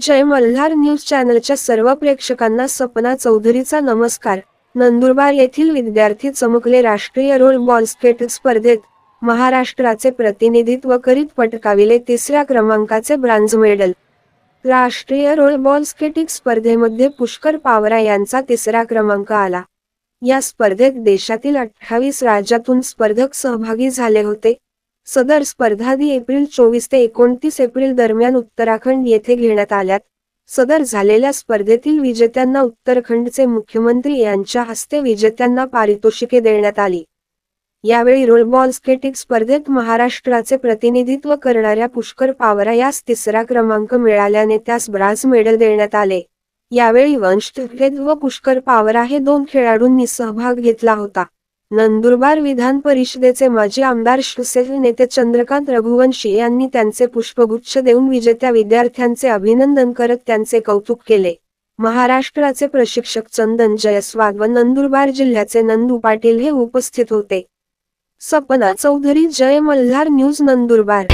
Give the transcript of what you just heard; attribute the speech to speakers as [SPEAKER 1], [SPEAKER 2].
[SPEAKER 1] जय Malhar news चॅनलच्या सर्व प्रेक्षकांना सपना चौधरीचा नमस्कार. नंदुरबार येथील विद्यार्थी चमकले राष्ट्रीय रोल बॉल स्केट स्पर्धेत महाराष्ट्राचे प्रतिनिधित्व करीत पटकाविले तिसऱ्या क्रमांकाचे ब्रांझ मेडल. राष्ट्रीय रोल बॉल स्केटिंग स्पर्धेमध्ये पुष्कर पावरा यांचा तिसरा क्रमांक आला. या स्पर्धेत देशातील अठ्ठावीस राज्यातून स्पर्धक सहभागी झाले होते. सदर स्पर्धा एप्रिल चोवीस ते एकोणतीस एप्रिल दरम्यान उत्तराखंड येथे घेण्यात आल्यात. सदर झालेल्या स्पर्धेतील विजेत्यांना उत्तराखंडचे मुख्यमंत्री यांच्या हस्ते विजेत्यांना पारितोषिके देण्यात आली. यावेळी रोलबॉल स्केटिंग स्पर्धेत महाराष्ट्राचे प्रतिनिधित्व करणाऱ्या पुष्कर पावरा यास तिसरा क्रमांक मिळाल्याने त्यास ब्राझ मेडल देण्यात आले. यावेळी वंश तुर्वेद व पुष्कर पावरा हे दोन खेळाडूंनी सहभाग घेतला होता. नंदुरबार विधान परिषदेचे माजी आमदार शिवसेने नेते चंद्रकांत रघुवंशी यांनी त्यांचे पुष्पगुच्छ देऊन विजेत्या विद्यार्थ्यांचे अभिनंदन करत त्यांचे कौतुक केले. महाराष्ट्राचे प्रशिक्षक चंदन जयस्वाल व नंदुरबार जिल्ह्याचे नंदू पाटील हे उपस्थित होते. सपना चौधरी जय मल्हार न्यूज नंदुरबार.